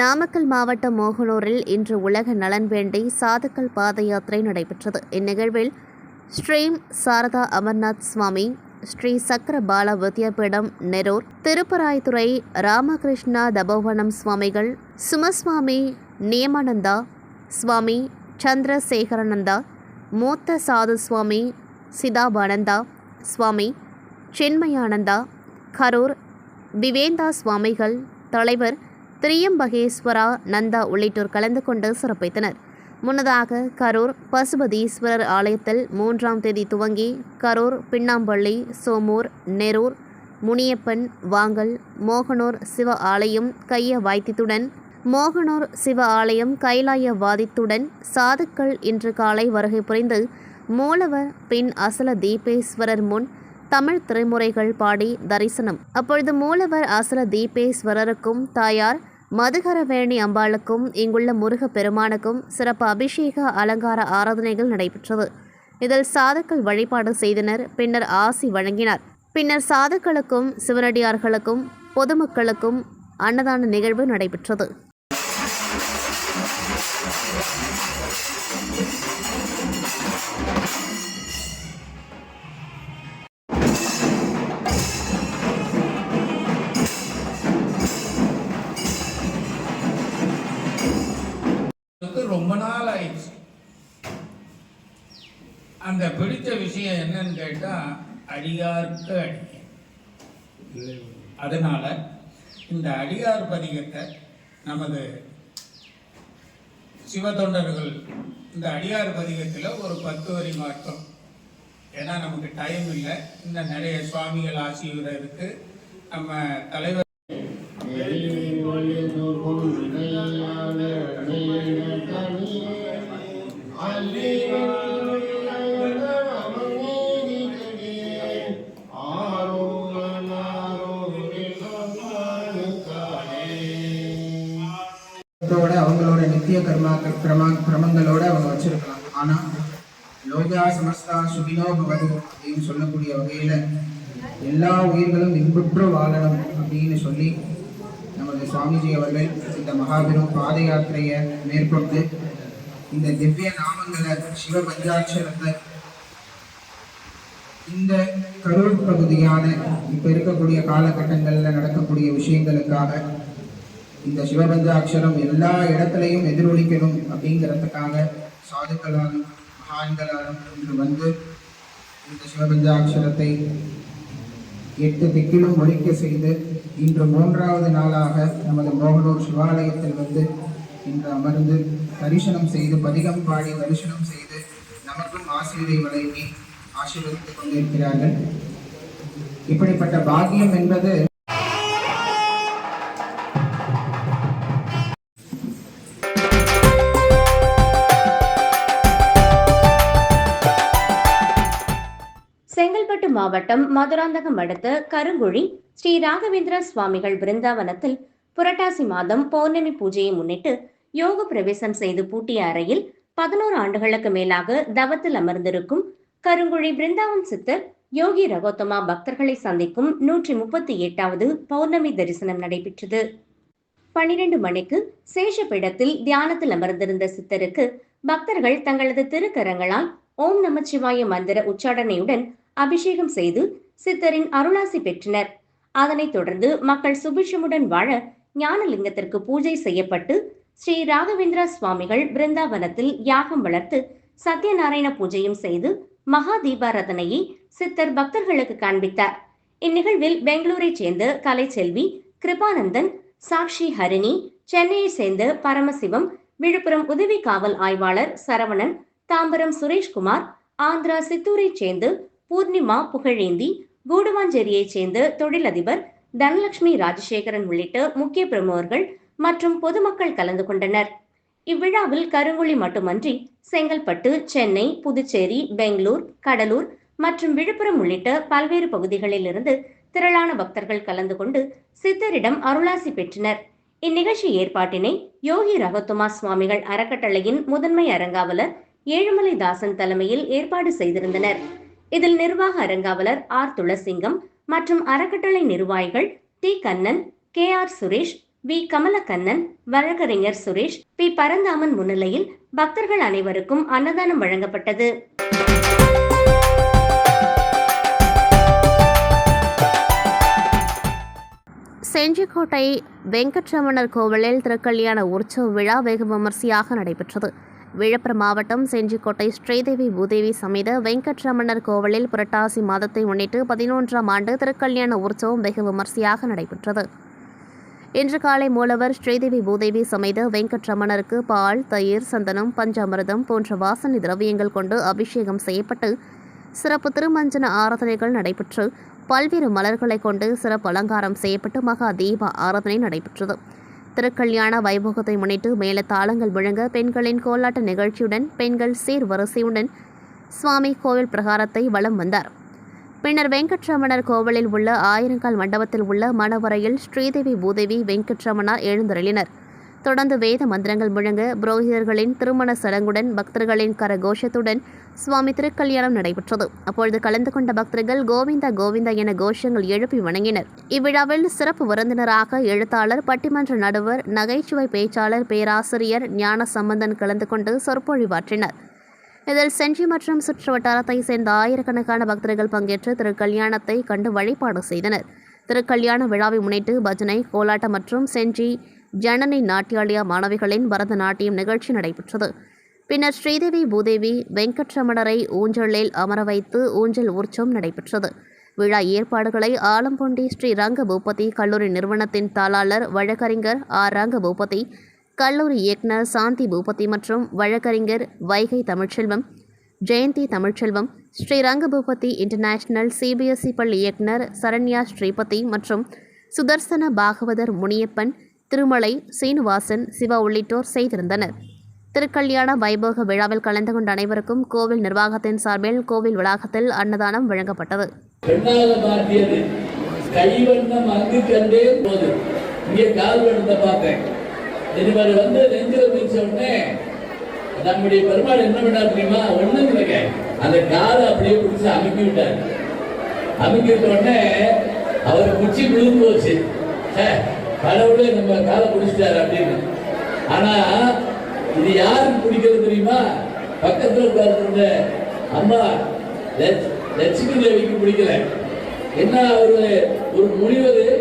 நாமக்கல் மாவட்டம் மோகனூரில் இன்று உலக நலன் வேண்டி சாதுக்கள் பாத யாத்திரை நடைபெற்றது. இந்நிகழ்வில் ஸ்ரீம் சாரதா அமர்நாத் சுவாமி ஸ்ரீ சக்கர பால வித்யாபீடம் நெரூர் திருப்பராய்த்துறை ராமகிருஷ்ணா தபோவனம் சுவாமிகள் சுமஸ்வாமி நியமானந்தா சுவாமி சந்திரசேகரானந்தா மூத்த சாது சுவாமி சிதாபானந்தா சுவாமி சின்மயானந்தா கரூர் விவேந்தா சுவாமிகள் தலைவர் திரியம்பகேஸ்வரா நந்தா உள்ளிட்டோர் கலந்து கொண்டு சிறப்பித்தனர். முன்னதாக கரூர் பசுபதீஸ்வரர் ஆலயத்தில் மூன்றாம் தேதி துவங்கி கரூர் பின்னாம்பள்ளி சோமூர் நெரூர் முனியப்பன் வாங்கல் மோகனூர் சிவ ஆலயம் கைய வாய்த்தித்துடன் மோகனூர் சிவ ஆலயம் கைலாய வாதித்துடன் சாதுக்கள் இன்று காலை வருகை புரிந்து மூலவர் பின் அசல தீபேஸ்வரர் முன் தமிழ் திரைமுறைகள் பாடி தரிசனம். அப்பொழுது மூலவர் அசல தீபேஸ்வரருக்கும் தாயார் மதுகரவேணி அம்பாளுக்கும் இங்குள்ள முருகப் பெருமானுக்கும் சிறப்பு அபிஷேக அலங்கார ஆராதனைகள் நடைபெற்றது. இதில் சாதுக்கள் வழிபாடு செய்தனர் பின்னர் ஆசி வழங்கினார். பின்னர் சாதுக்களுக்கும் சிவனடியார்களுக்கும் பொதுமக்களுக்கும் அன்னதான நிகழ்வு நடைபெற்றது. அடியார்க்கு அடியேன். அதனால் இந்த அடியார் பதிகத்தை நமது சிவத்தொண்டர்கள் இந்த அடியார் பதிகத்தில் ஒரு பத்து வரி மாற்றம். ஏன்னா நமக்கு டைம் இல்லை. இன்னும் நிறைய சுவாமிகள் ஆசிரியர் இருக்குது நம்ம தலைவர் லோகா சமஸ்தா சுகினோ பவது அப்படின்னு சொல்லக்கூடிய வகையில் எல்லா உயிர்களும் இன்புற்று வாழணும் அப்படின்னு சொல்லி நமது சுவாமிஜி அவர்கள் இந்த மகாபெரும் பாத யாத்திரையை மேற்கொண்டு இந்த திவ்ய நாமங்களை சிவ பஞ்சாட்சரத்தை இந்த கரூர் பகுதியான இப்போ இருக்கக்கூடிய காலகட்டங்களில் நடக்கக்கூடிய விஷயங்களுக்காக இந்த சிவபஞ்சாட்சரம் எல்லா இடத்துலையும் எதிரொலிக்கணும் அப்படிங்கிறதுக்காக சாதுக்களான ஆண்களாலும் இன்று வந்து இந்த சிவபஞ்சாட்சரத்தை எட்டு திக்கிலும் ஒழிக்க செய்து இன்று மூன்றாவது நாளாக நமது மோகனூர் சிவாலயத்தில் வந்து இன்று அமர்ந்து தரிசனம் செய்து பதிகம் பாடி தரிசனம் செய்து நமக்கும் ஆசிரியரை வழங்கி ஆசீர்வதித்துக் கொண்டிருக்கிறார்கள். இப்படிப்பட்ட பாக்கியம் என்பது செங்கல்பட்டு மாவட்டம் மதுராந்தகம் அடுத்த கருங்குழி ஸ்ரீ ராகவேந்திர சுவாமிகள் பிருந்தாவனத்தில் புரட்டாசி மாதம் பௌர்ணமி பூஜையை முன்னிட்டு யோக பிரவேசம் செய்து பூட்டிய அறையில் பதினோரு ஆண்டுகளுக்கு மேலாக தவத்தில் அமர்ந்திருக்கும் கருங்குழி பிருந்தாவன் சித்தர் யோகி ரகோத்தமா பக்தர்களை சந்திக்கும் நூற்றி முப்பத்தி எட்டாவது பௌர்ணமி தரிசனம் நடைபெற்றது. பனிரெண்டு மணிக்கு சேஷப்பிடத்தில் தியானத்தில் அமர்ந்திருந்த சித்தருக்கு பக்தர்கள் தங்களது திருக்கரங்களால் ஓம் நமச்சிவாய மந்திர உச்சாடனையுடன் அபிஷேகம் செய்து சித்தரின் அருளாசி பெற்றனர். அதனைத் தொடர்ந்து மக்கள் சுபிஷமுடன் வாழ ஞானலிங்கத்திற்கு பூஜை செய்யப்பட்டு ஸ்ரீ ராகவேந்திரா சுவாமிகள் பிருந்தாவனத்தில் யாகம் வளர்த்து சத்யநாராயண பூஜையும் செய்து மகா தீபாரதனையை சித்தர் பக்தர்களுக்கு காண்பித்தார். இந்நிகழ்வில் பெங்களூரைச் சேர்ந்த கலைச்செல்வி கிருபானந்தன் சாக்ஷி ஹரிணி சென்னையைச் சேர்ந்த பரமசிவம் விழுப்புரம் உதவி காவல் ஆய்வாளர் சரவணன் தாம்பரம் சுரேஷ்குமார் ஆந்திரா சித்தூரைச் சேர்ந்து பூர்ணிமா புகழேந்தி கூடுவாஞ்சேரியைச் சேர்ந்த தொழிலதிபர் தனலட்சுமி ராஜசேகரன் உள்ளிட்ட முக்கிய பிரமுகர்கள் மற்றும் பொதுமக்கள் கலந்து கொண்டனர். இவ்விழாவில் கருங்குழி மட்டுமன்றி செங்கல்பட்டு சென்னை புதுச்சேரி பெங்களூர் கடலூர் மற்றும் விழுப்புரம் உள்ளிட்ட பல்வேறு பகுதிகளிலிருந்து திரளான பக்தர்கள் கலந்து கொண்டு சித்தரிடம் அருளாசி பெற்றனர். இந்நிகழ்ச்சி ஏற்பாட்டினை யோகி ரகத்துமா சுவாமிகள் அறக்கட்டளையின் முதன்மை அரங்காவலர் ஏழுமலை தாசன் தலைமையில் ஏற்பாடு செய்திருந்தனர். இதில் நிர்வாக அரங்காவலர் ஆர் துளசிங்கம் மற்றும் அறக்கட்டளை நிர்வாகிகள் T Kannan K R Suresh V Kamalakannan வழக்கறிஞர் சுரேஷ் பி பரந்தாமன் முன்னிலையில் பக்தர்கள் அனைவருக்கும் அன்னதானம் வழங்கப்பட்டது. செஞ்சிக்கோட்டை வெங்கட்ரமணர் கோவிலில் திருக்கல்யாண உற்சவ விழா வெகு விமர்சையாக நடைபெற்றது. விழுப்புரம் மாவட்டம் செஞ்சிக்கோட்டை ஸ்ரீதேவி பூதேவி சமேத வெங்கட்ரமணர் கோவிலில் புரட்டாசி மாதத்தை முன்னிட்டு பதினொன்றாம் ஆண்டு திருக்கல்யாண உற்சவம் வெகு விமர்சையாக நடைபெற்றது. இன்று காலை மூலவர் ஸ்ரீதேவி பூதேவி சமேத வெங்கட்ரமணருக்கு பால் தயிர் சந்தனம் பஞ்சாமிரதம் போன்ற வாசனை திரவியங்கள் கொண்டு அபிஷேகம் செய்யப்பட்டு சிறப்பு திருமஞ்சன ஆராதனைகள் நடைபெற்று பல்வேறு மலர்களை கொண்டு சிறப்பு அலங்காரம் செய்யப்பட்டு மகா தீப ஆராதனை நடைபெற்றது. திருக்கல்யாண வைபோகத்தை முன்னிட்டு மேல தாளங்கள் முழங்க பெண்களின் கோலாட்ட நிகழ்ச்சியுடன் பெண்கள் சீர்வரிசையுடன் சுவாமி கோவில் பிரகாரத்தை வலம் வந்தார். பின்னர் வெங்கட்ரமணர் கோவிலில் உள்ள ஆயிரங்கால் மண்டபத்தில் உள்ள மணவரையில் ஸ்ரீதேவி பூதேவி வெங்கட்ரமணா எழுந்தருளினர். தொடர்ந்து வேத மந்திரங்கள் முழங்க புரோகிதர்களின் திருமண சடங்குடன் பக்தர்களின் கரகோஷத்துடன் சுவாமி திருக்கல்யாணம் நடைபெற்றது. அப்பொழுது கலந்து கொண்ட பக்தர்கள் கோவிந்தா கோவிந்தா என கோஷங்கள் எழுப்பி வணங்கினர். இவ்விழாவில் சிறப்பு விருந்தினராக எழுத்தாளர் பட்டிமன்ற நடுவர் நகைச்சுவை பேச்சாளர் பேராசிரியர் ஞான சம்பந்தன் கலந்து கொண்டு சொற்பொழிவாற்றினர். இதில் செஞ்சி மற்றும் சுற்று வட்டாரத்தை சேர்ந்த ஆயிரக்கணக்கான பக்தர்கள் பங்கேற்று திருக்கல்யாணத்தை கண்டு வழிபாடு செய்தனர். திருக்கல்யாண விழாவை முன்னிட்டு பஜனை கோலாட்டம் மற்றும் செஞ்சி ஜனனி நாட்டியாலயா மாணவிகளின் பரதநாட்டியம் நிகழ்ச்சி நடைபெற்றது. பின்னர் ஸ்ரீதேவி பூதேவி வெங்கட்ரமணரை ஊஞ்சலில் அமர வைத்து ஊஞ்சல் உற்சவம் நடைபெற்றது. விழா ஏற்பாடுகளை ஆலம்பொண்டி ஸ்ரீ ரங்கபூபதி கல்லூரி நிறுவனத்தின் தாளாளர் வழக்கறிஞர் ஆர். ரங்கபூபதி கல்லூரி இயக்குனர் சாந்தி பூபதி மற்றும் வழக்கறிஞர் வைகை தமிழ்ச்செல்வம் ஜெயந்தி தமிழ்ச்செல்வம் ஸ்ரீ ரங்கபூபதி இன்டர்நேஷனல் சிபிஎஸ்இ பள்ளி இயக்குனர் சரண்யா ஸ்ரீபதி மற்றும் சுதர்சன பாகவதர் முனியப்பன் திருமலை சீனிவாசன் சிவா உள்ளிட்டோர் செய்திருந்தனர். திருக்கல்யாண வைபோக விழாவில் கலந்து கொண்ட அனைவருக்கும் கோவில் நிர்வாகத்தின் சார்பில் கோவில் வளாகத்தில் அன்னதானம் வழங்கப்பட்டது. கைவண்ணம் அங்கு கண்டே போது இங்கே கால் வண்ணத்தை பார்த்தேன் இவர் வந்து நெஞ்சில பிடிச்ச உடனே நம்முடைய பெருமாள் என்ன பண்ணார் தெரியுமா? ஒண்ணும் இல்லைங்க. அந்த காலை அப்படியே பிடிச்சி அமுக்கி விட்டார். அமுக்கி விட்ட உடனே அவர் குச்சி விழுந்து போச்சு. கடவுளே நம்ம காலை பிடிச்சிட்டாரு அப்படின்னு. ஆனா இது யாருக்கு பிடிக்கிறது தெரியுமா? பக்கத்துல உட்கார்ந்து அம்மா லட்ச- லட்சுமி தேவிக்கு பிடிக்கல. என்ன அவரு ஒரு முனிவர்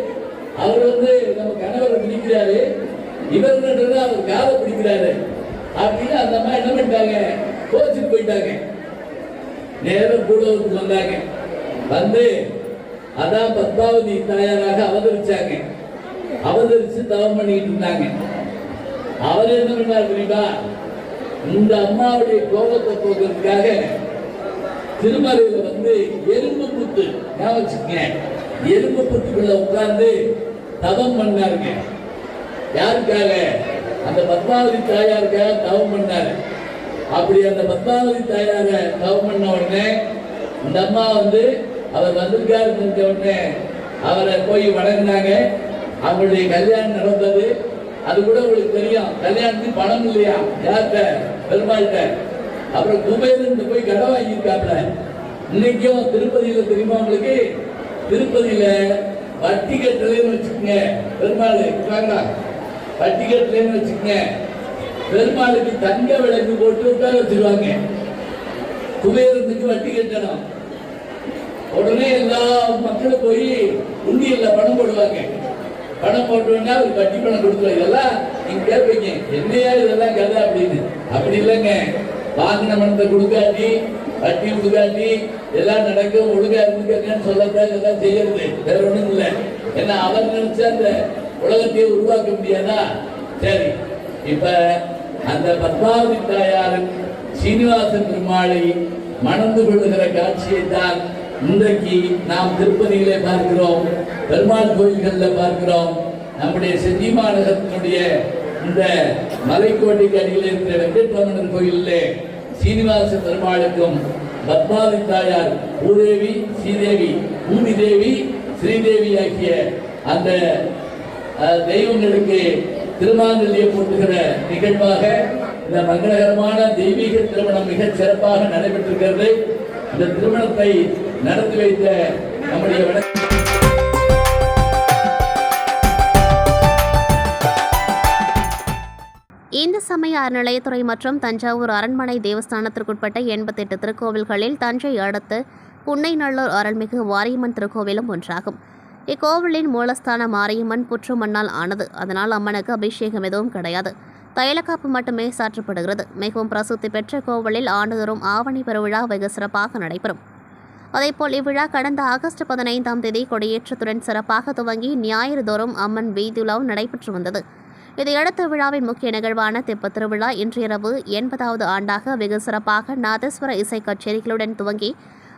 அவர் வந்து நம்ம கணவரை பிடிக்கிறாரு. இவர் அவர் காலை பிடிக்கிறாரு. அப்படின்னு அந்த அம்மா என்ன பண்ணிட்டாங்க? கோச்சுக்கு போயிட்டாங்க. நேரம் கூடவுக்கு வந்தாங்க. வந்து அதான் பத்மாவதி தாயாராக அவதரிச்சாங்க. அவதரிச்சு தவம் பண்ணிட்டு இருந்தாங்க. அவர் என்ன பண்ணார் தெரியுமா? இந்த அம்மாவுடைய கோபத்தை போக்குறதுக்காக திருமலையில வந்து எறும்பு புத்து ஞாபகம் வச்சுக்கங்க. எறும்பு புத்துக்குள்ள உட்கார்ந்து தவம் பண்ணாருங்க. யாருக்காக? அந்த பத்மாவதி தாயாருக்காக தவம் பண்ணாரு. அப்படி அந்த பத்மாவதி தாயார தவம் பண்ண உடனே இந்த அம்மா வந்து அவர் வந்திருக்காரு உடனே அவரை போய் வணங்கினாங்க. அவங்களுடைய கல்யாணம் நடந்தது. அது கூட உங்களுக்கு தெரியும். கல்யாணத்துக்கு பணம் இல்லையா? யார்கிட்ட? பெருமாள்கிட்ட. அப்புறம் குபேரன் போய் கடை வாங்கியிருக்காப்ல இன்னைக்கும் திருப்பதியில தெரியுமா உங்களுக்கு? திருப்பதியில வட்டி கட்டலன்னு வச்சுக்கோங்க. பெருமாள் இருக்காங்களா வட்டி கட்டலன்னு வச்சுக்கோங்க. பெருமாளுக்கு தங்க விளக்கு போட்டு உட்கார வச்சிருவாங்க. குபேரனுக்கு வட்டி கட்டணும். உடனே எல்லா மக்களும் போய் உண்டியல்ல பணம் போடுவாங்க. பணம் போட்டோம்னா ஒரு வட்டி பணம் கொடுத்துருவாங்க இதெல்லாம் நீங்க கேட்பீங்க என்னையா இதெல்லாம் கதை அப்படின்னு. அப்படி இல்லைங்க. வாங்கின பணத்தை கொடுக்காட்டி வட்டி கொடுக்காட்டி எல்லாம் நடக்கும் ஒழுங்கா இருந்துக்கங்கன்னு சொல்லத்தான் இதெல்லாம் செய்யறது. வேற ஒண்ணும் இல்லை. ஏன்னா அவர் நினைச்சா அந்த உலகத்தையே உருவாக்க முடியாதா? சரி. இப்ப அந்த பத்மாவதி தாயாரின் சீனிவாசன் பெருமாளை மணந்து கொள்ளுகிற காட்சியை தான் இன்றைக்கு நாம் திருப்பதியிலே பார்க்கிறோம் பெருமாள் கோயில்களில் பார்க்கிறோம். நம்முடைய செஞ்சி மாநகரத்தினுடைய இந்த மலைக்கோட்டைக்கு அடியில் இருக்கிற வெங்கட்ரமணன் கோயிலிலே சீனிவாச பெருமாளுக்கும் பத்மாவதி தாயார் பூதேவி ஸ்ரீதேவி பூமி தேவி ஸ்ரீதேவி ஆகிய அந்த தெய்வங்களுக்கு திருமாங்கல்ய போட்டுகிற நிகழ்வாக இந்த மங்களகரமான தெய்வீக திருமணம் மிகச் சிறப்பாக நடைபெற்றிருக்கிறது. இந்த திருமணத்தை நடத்தி வைத்த நம்முடைய இந்து சமய அறநிலையத்துறை மற்றும் தஞ்சாவூர் அரண்மனை தேவஸ்தானத்திற்குட்பட்ட எண்பத்தெட்டு திருக்கோவில்களில் தஞ்சை அடுத்து புன்னைநல்லூர் அருள்மிகு வாரியம்மன் திருக்கோவிலும் ஒன்றாகும். இக்கோவிலின் மூலஸ்தான மாரியம்மன் புற்று மண்ணால் ஆனது. அதனால் அம்மனுக்கு அபிஷேகம் எதுவும் கிடையாது. தைலக்காப்பு மட்டுமே சாற்றப்படுகிறது. மிகவும் பிரசித்தி பெற்ற கோவிலில் ஆண்டுதோறும் ஆவணி பெருவிழா வெகு சிறப்பாக நடைபெறும். அதேபோல் இவ்விழா கடந்த ஆகஸ்ட் பதினைந்தாம் தேதி கொடியேற்றத்துடன் சிறப்பாக துவங்கி ஞாயிறு தோறும் அம்மன் வீதியுலாவும் நடைபெற்று வந்தது. இதையடுத்து விழாவின் முக்கிய நிகழ்வான தெப்பத் திருவிழா இன்றிரவு எண்பதாவது ஆண்டாக வெகு சிறப்பாக நாதஸ்வர இசை கச்சேரிகளுடன் துவங்கி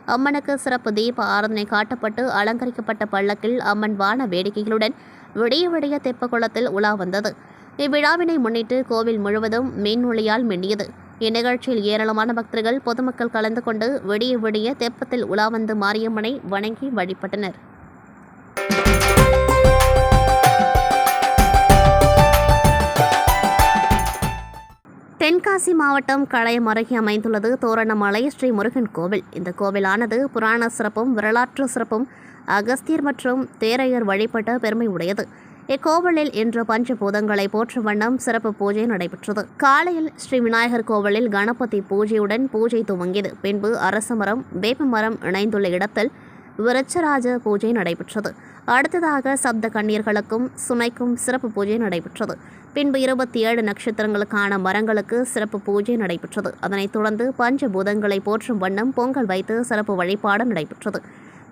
அம்மனுக்கு சிறப்பு தீப ஆராதனை காட்டப்பட்டு அலங்கரிக்கப்பட்ட பள்ளக்கில் அம்மன் வான வேடிக்கைகளுடன் விடிய விடிய தெப்பக்குளத்தில் உலா வந்தது. இவ்விழாவினை முன்னிட்டு கோவில் முழுவதும் மின் ஒளியால் மின்னியது. இந்நிகழ்ச்சியில் ஏராளமான பக்தர்கள் பொதுமக்கள் கலந்து கொண்டு விடிய விடிய தெப்பத்தில் உலா வந்து மாரியம்மனை வணங்கி வழிபட்டனர். தென்காசி மாவட்டம் களையம் அருகே அமைந்துள்ளது தோரணமலை ஸ்ரீ முருகன் கோவில். இந்த கோவிலானது புராண சிறப்பும் வரலாற்று சிறப்பும் அகஸ்தியர் மற்றும் தேரையர் வழிபட்ட பெருமை உடையது. இக்கோவிலில் இன்று பஞ்சபூதங்களை போற்றும் வண்ணம் சிறப்பு பூஜை நடைபெற்றது. காலையில் ஸ்ரீ விநாயகர் கோவிலில் கணபதி பூஜையுடன் பூஜை துவங்கியது. பின்பு அரசமரம் வேப்பமரம் இணைந்துள்ள இடத்தில் விருச்சராஜ பூஜை நடைபெற்றது. அடுத்ததாக சப்த கண்ணீர்களுக்கும் சுமைக்கும் சிறப்பு பூஜை நடைபெற்றது. பின்பு இருபத்தி ஏழு நட்சத்திரங்களுக்கான மரங்களுக்கு சிறப்பு பூஜை நடைபெற்றது. அதனைத் தொடர்ந்து பஞ்சபூதங்களை போற்றும் வண்ணம் பொங்கல் வைத்து சிறப்பு வழிபாடு நடைபெற்றது.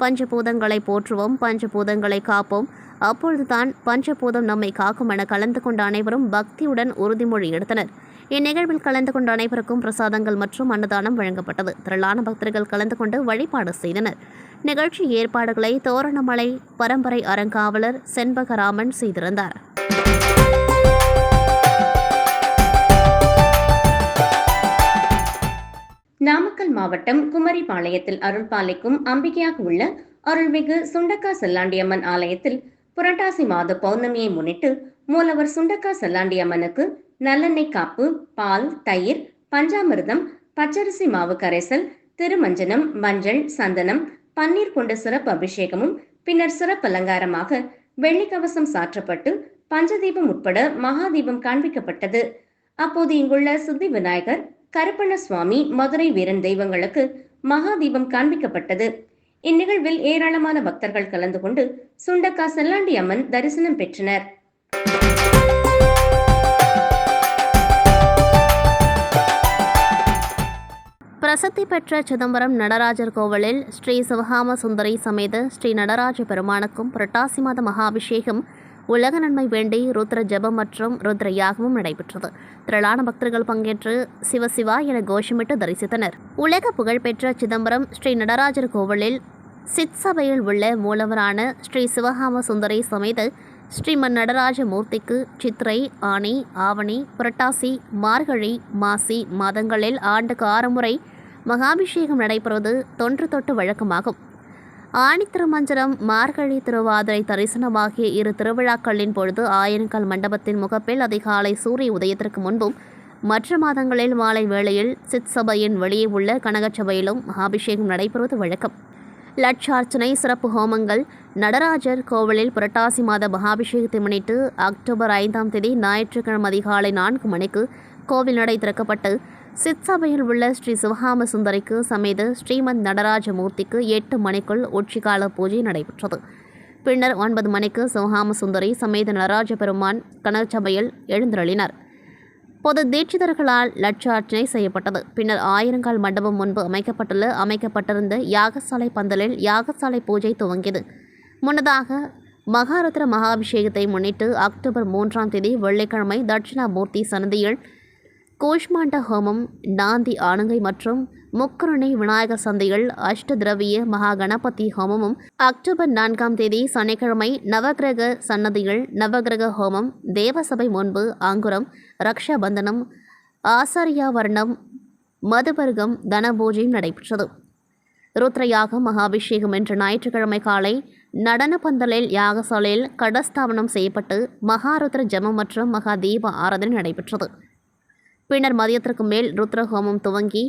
பஞ்சபூதங்களை போற்றுவோம் பஞ்சபூதங்களை காப்போம். அப்பொழுதுதான் பஞ்சபூதம் நம்மை காக்கும் என கலந்து கொண்ட அனைவரும் பக்தியுடன் உறுதிமொழி எடுத்தனர். இந்நிகழ்வில் கலந்து கொண்ட அனைவருக்கும் பிரசாதங்கள் மற்றும் அன்னதானம் வழங்கப்பட்டது. திரளான பக்தர்கள் கலந்து கொண்டு வழிபாடு செய்தனர். நிகழ்ச்சி ஏற்பாடுகளை தோரணமலை பரம்பரை அறங்காவலர் செண்பகராமன் செய்திருந்தார். நாமக்கல் மாவட்டம் குமரிபாளையத்தில் அருள்பாலைக்கும் அம்பிகையாக உள்ள அருள்மிகு சுண்டக்கா செல்லாண்டியம்மன் ஆலயத்தில் புரட்டாசி மாத பௌர்ணமியை முன்னிட்டு மூலவர் சுண்டக்கா செல்லாண்டி அம்மனுக்கு நல்லெண்ணெய் காப்பு பால் தயிர் பஞ்சாமிர்தம் பச்சரிசி மாவு கரைசல் திருமஞ்சனம் மஞ்சள் சந்தனம் பன்னீர் கொண்ட சிறப்பு அபிஷேகமும் பின்னர் சிறப்பு அலங்காரமாக வெள்ளிக்கவசம் சாற்றப்பட்டு பஞ்சதீபம் உட்பட மகாதீபம் காண்பிக்கப்பட்டது. அப்போது இங்குள்ள சித்தி விநாயகர் கருப்பண்ண சுவாமி மதுரை வீரன் தெய்வங்களுக்கு மகாதீபம் காண்பிக்கப்பட்டது. இந்நிகழ்வில் ஏராளமான பக்தர்கள் கலந்து கொண்டு சுண்டக்கா செல்லாண்டி அம்மன் தரிசனம் பெற்றனர். பிரசித்தி பெற்ற சிதம்பரம் நடராஜர் கோவிலில் ஸ்ரீ சிவகாம சுந்தரி சமேத ஸ்ரீ நடராஜ பெருமானுக்கும் புரட்டாசி மாத மகாபிஷேகம் உலக நன்மை வேண்டி ருத்ர ஜெபம் மற்றும் ருத்ர யாகமும் நடைபெற்றது. திரளான பக்தர்கள் பங்கேற்று சிவசிவா என கோஷமிட்டு தரிசித்தனர். உலக புகழ்பெற்ற சிதம்பரம் ஸ்ரீ நடராஜர் கோவிலில் சித் சபையில் உள்ள மூலவரான ஸ்ரீ சிவகாம சுந்தரி சமேத ஸ்ரீமன் நடராஜ மூர்த்திக்கு சித்திரை ஆனி ஆவணி புரட்டாசி மார்கழி மாசி மாதங்களில் ஆண்டுக்கு ஆறு முறை மகாபிஷேகம் நடைபெறுவது தொன்று தொட்டு வழக்கமாகும். ஆணி திருமஞ்சனம் மார்கழி திருவாதிரை தரிசனமாகிய இரு திருவிழாக்களின் பொழுது ஆயிரங்கால் மண்டபத்தின் முகப்பில் அதிகாலை சூரிய உதயத்திற்கு முன்பும் மற்ற மாதங்களில் மாலை வேளையில் சித் சபையின் வெளியே உள்ள கனகச்சபையிலும் அபிஷேகம் நடைபெறுவது வழக்கம். லட்சார்ச்சனை சிறப்பு ஹோமங்கள் நடராஜர் கோவிலில் புரட்டாசி மாத மகாபிஷேகத்தை முன்னிட்டு அக்டோபர் ஐந்தாம் தேதி ஞாயிற்றுக்கிழமை அதிகாலை நான்கு மணிக்கு கோவில் நடை திறக்கப்பட்டு சிற்சபையில் உள்ள ஸ்ரீ சிவகாம சுந்தரிக்கு சமேத ஸ்ரீமத் நடராஜ மூர்த்திக்கு எட்டு மணிக்குள் உச்சிகால பூஜை நடைபெற்றது. பின்னர் ஒன்பது மணிக்கு சிவகாம சுந்தரி சமேத நடராஜ பெருமான் கனகச்சபையில் எழுந்தருளினார். பொது தீட்சிதர்களால் லட்சார்ச்சனை செய்யப்பட்டது. பின்னர் ஆயிரங்கால் மண்டபம் முன்பு அமைக்கப்பட்டுள்ள அமைக்கப்பட்டிருந்த யாகசாலை பந்தலில் யாகசாலை பூஜை துவங்கியது. முன்னதாக மகாரத்ர மகாபிஷேகத்தை முன்னிட்டு அக்டோபர் மூன்றாம் தேதி வெள்ளிக்கிழமை தட்சிணாமூர்த்தி சன்னதியில் கூஷ்மாண்ட ஹோமம் நாந்தி ஆனங்கை மற்றும் முக்கருணை விநாயகர் சந்தையில் அஷ்ட திரவிய மகா கணபதி ஹோமமும் அக்டோபர் நான்காம் தேதி சனிக்கிழமை நவகிரக சன்னதியில் நவகிரக ஹோமம் தேவசபை முன்பு ஆங்குரம் ரக்ஷாபந்தனம் ஆசாரியாவர்ணம் மதுபர்கம் தனபூஜையும் நடைபெற்றது. ருத்ரயாகம் மகாபிஷேகம் என்ற ஞாயிற்றுக்கிழமை காலை நடன பந்தலில் யாகசாலையில் கடஸ்தாபனம் செய்யப்பட்டு மகாருத்ர ஜமம் மற்றும் மகா தீப ஆராதனை நடைபெற்றது. பின்னர் மதியத்திற்கு மேல் ருத்ர ஹோமம் துவங்கி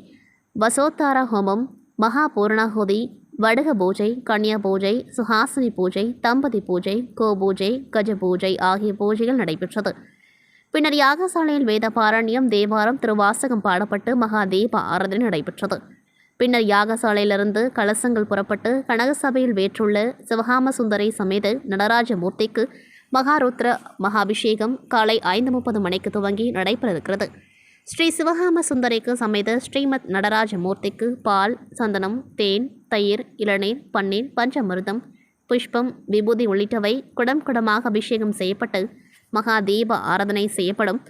வசோத்தார ஹோமம் மகா பூர்ணாகுதி வடக பூஜை கன்யா பூஜை சுஹாசினி பூஜை தம்பதி பூஜை கோ பூஜை கஜ பூஜை ஆகிய பூஜைகள் நடைபெற்றது. பின்னர் யாகசாலையில் வேத பாரண்யம் தேவாரம் திருவாசகம் பாடப்பட்டு மகா தீப ஆராதனை நடைபெற்றது. பின்னர் யாகசாலையிலிருந்து கலசங்கள் புறப்பட்டு கனகசபையில் வேற்றுள்ள சிவகாம சுந்தரை சமேத நடராஜ மூர்த்திக்கு மகாருத்ர மகாபிஷேகம் காலை ஐந்து முப்பது மணிக்கு துவங்கி நடைபெறவிருக்கிறது. ஸ்ரீ சிவகாம சுந்தரிக்கு சமைத்த ஸ்ரீமத் நடராஜ மூர்த்திக்கு பால் சந்தனம் தேன் தயிர் இளநீர் பன்னீர் பஞ்சமிருதம் புஷ்பம் விபூதி உள்ளிட்டவை குடம் குடமாக அபிஷேகம் செய்யப்பட்டு மகா தீப ஆராதனை செய்யப்படும்.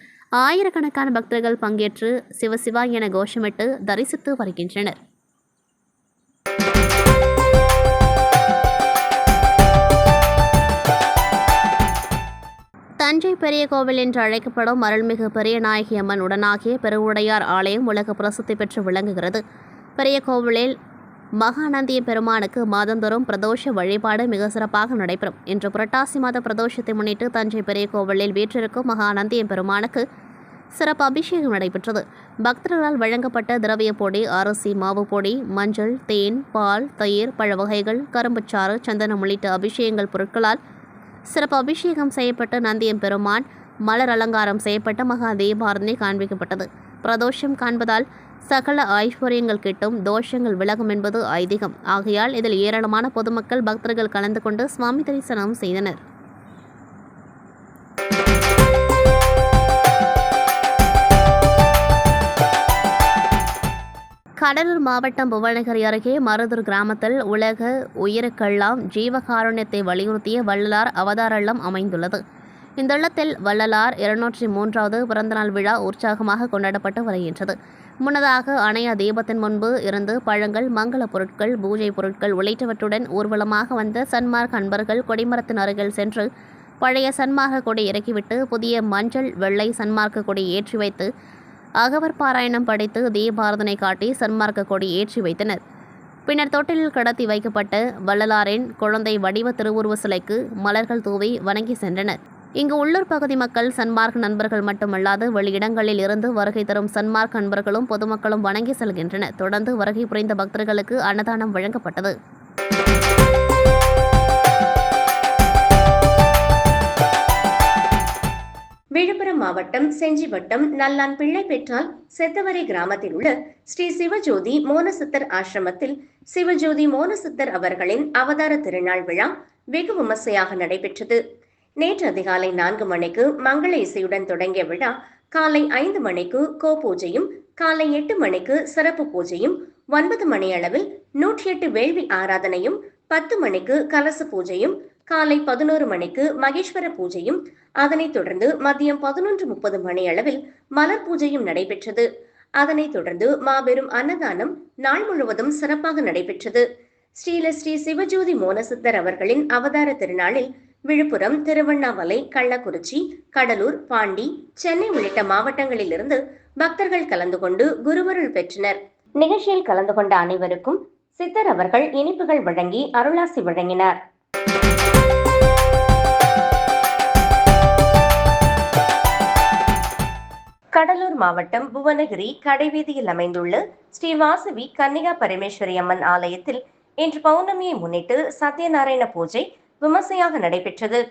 ஆயிரக்கணக்கான பக்தர்கள் பங்கேற்று சிவசிவா என கோஷமிட்டு தரிசித்து வருகின்றனர். தஞ்சை பெரிய கோவில் என்று அழைக்கப்படும் அருள்மிகு பெரிய நாயகி அம்மன் உடனாகிய பெருவுடையார் ஆலயம் உலக பிரசித்தி பெற்று விளங்குகிறது. பெரிய கோவிலில் மகாநந்திய பெருமானுக்கு மாதந்தோறும் பிரதோஷ வழிபாடு மிக சிறப்பாக நடைபெறும். இன்று புரட்டாசி மாத பிரதோஷத்தை முன்னிட்டு தஞ்சை பெரிய கோவிலில் வீற்றிருக்கும் மகாநந்திய பெருமானுக்கு சிறப்பு அபிஷேகம் நடைபெற்றது. பக்தர்களால் வழங்கப்பட்ட திரவிய பொடி அரிசி மாவு பொடி மஞ்சள் தேன் பால் தயிர் பழ வகைகள் கரும்புச்சாறு சந்தனம் உள்ளிட்ட அபிஷேகங்கள் பொருட்களால் சிறப்பு அபிஷேகம் செய்யப்பட்ட நந்தியம் பெருமான் மலர் அலங்காரம் செய்யப்பட்ட மகா தீபாரதனை காண்பிக்கப்பட்டது. பிரதோஷம் காண்பதால் சகல ஐஸ்வர்யங்கள் கிட்டும் தோஷங்கள் விலகும் என்பது ஐதீகம். ஆகையால் இதில் ஏராளமான பொதுமக்கள் பக்தர்கள் கலந்து கொண்டு சுவாமி தரிசனம் செய்தனர். கடலூர் மாவட்டம் புவனகிரி அருகே மருதூர் கிராமத்தில் உலக உயிருக்கெல்லாம் ஜீவகாருண்யத்தை வலியுறுத்திய வள்ளலார் அவதார இல்லம் அமைந்துள்ளது. இந்த இல்லத்தில் வள்ளலார் இருநூற்றி மூன்றாவது பிறந்தநாள் விழா உற்சாகமாக கொண்டாடப்பட்டு வருகின்றது. முன்னதாக அணைய தீபத்தின் முன்பு இருந்து பழங்கள் மங்கள பொருட்கள் பூஜை பொருட்கள் உள்ளிட்டவற்றுடன் ஊர்வலமாக வந்த சன்மார்க் அன்பர்கள் கொடிமரத்தின் அருகில் சென்று பழைய சன்மார்க்க கொடி இறக்கிவிட்டு புதிய மஞ்சள் வெள்ளை சன்மார்க்க கொடி ஏற்றி வைத்து அகவர் பாராயணம் படைத்து தீபாரதனை காட்டி சன்மார்க்க கொடி ஏற்றி வைத்தனர். பின்னர் தொட்டிலில் கடத்தி வைக்கப்பட்ட வள்ளலாரின் குழந்தை வடிவ திருவுருவ சிலைக்கு மலர்கள் தூவி வணங்கி சென்றனர். இங்கு உள்ளூர் பகுதி மக்கள் சன்மார்க் நண்பர்கள் மட்டுமல்லாது வெளியிடங்களில் இருந்து வருகை தரும் சன்மார்க் நண்பர்களும் பொதுமக்களும் வணங்கி செல்கின்றனர். தொடர்ந்து வருகை புரிந்த பக்தர்களுக்கு அன்னதானம் வழங்கப்பட்டது. விழுப்புரம் மாவட்டம் செஞ்சிவட்டம் நல்லான் பிள்ளை பெற்றால் செத்தவரை கிராமத்தில் உள்ள ஸ்ரீ சிவஜோதி மோனசித்தர் ஆசிரமத்தில் சிவஜோதி மோனசித்தர் அவர்களின் அவதார திருநாள் விழா வெகு விமர்சையாக நடைபெற்றது. நேற்று அதிகாலை நான்கு மணிக்கு மங்கள இசையுடன் தொடங்கிய விழா காலை ஐந்து மணிக்கு கோ பூஜையும் காலை எட்டு மணிக்கு சிறப்பு பூஜையும் ஒன்பது மணி அளவில் நூற்றி எட்டு வேள்வி ஆராதனையும் பத்து மணிக்கு கலச பூஜையும் காலை பதினோரு மணிக்கு மகேஸ்வர பூஜையும் அதனைத் தொடர்ந்து மதியம் பதினொன்று முப்பது மணி அளவில் மலர் பூஜையும் நடைபெற்றது. அதனைத் தொடர்ந்து மாபெரும் அன்னதானம் நாள் முழுவதும் சிறப்பாக நடைபெற்றது. ஸ்ரீல ஸ்ரீ சிவஜோதி மோனசித்தர் அவர்களின் அவதார திருநாளில் விழுப்புரம் திருவண்ணாமலை கள்ளக்குறிச்சி கடலூர் பாண்டி சென்னை உள்ளிட்ட மாவட்டங்களிலிருந்து பக்தர்கள் கலந்து கொண்டு குருவருள் பெற்றனர். நிகழ்ச்சியில் கலந்து கொண்ட அனைவருக்கும் சித்தர் அவர்கள் இனிப்புகள் வழங்கி அருளாசி வழங்கினார். கடலூர் மாவட்டம் புவனகிரி கடைவீதியில் அமைந்துள்ள ஸ்ரீ வாசவி கன்னிகா பரமேஸ்வரி அம்மன் ஆலயத்தில் இன்று பௌர்ணமியை முன்னிட்டு சத்யநாராயண பூஜை விமர்சையாக நடைபெற்றது.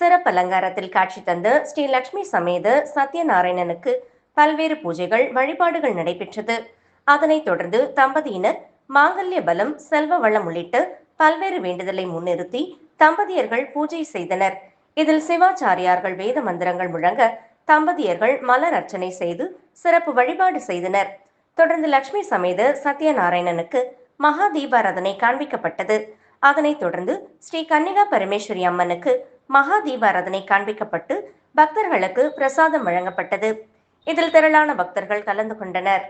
சிறப்பு அலங்காரத்தில் காட்சி தந்த ஸ்ரீ லட்சுமி சமேத சத்யநாராயணனுக்கு பல்வேறு பூஜைகள் வழிபாடுகள் நடைபெற்றது. அதனைத் தொடர்ந்து தம்பதியினர் மாங்கல்ய பலம் செல்வ வளம் உள்ளிட்ட பல்வேறு வேண்டுதலை முன்னிறுத்தி தம்பதியர்கள் பூஜை செய்தனர். இதில் சிவாச்சாரியார்கள் வேத மந்திரங்கள் முழங்க தம்பதியர்கள் மலர் அர்ச்சனை செய்து சிறப்பு வழிபாடு செய்தனர். தொடர்ந்து லட்சுமி சமேத சத்யநாராயணனுக்கு மகா தீபாராதனை காண்பிக்கப்பட்டது. அதனைத் தொடர்ந்து ஸ்ரீ கன்னிகா பரமேஸ்வரி அம்மனுக்கு மகா தீபாராதனை காண்பிக்கப்பட்டு பக்தர்களுக்கு பிரசாதம் வழங்கப்பட்டது. இதில் திரளான பக்தர்கள் கலந்து கொண்டனர்.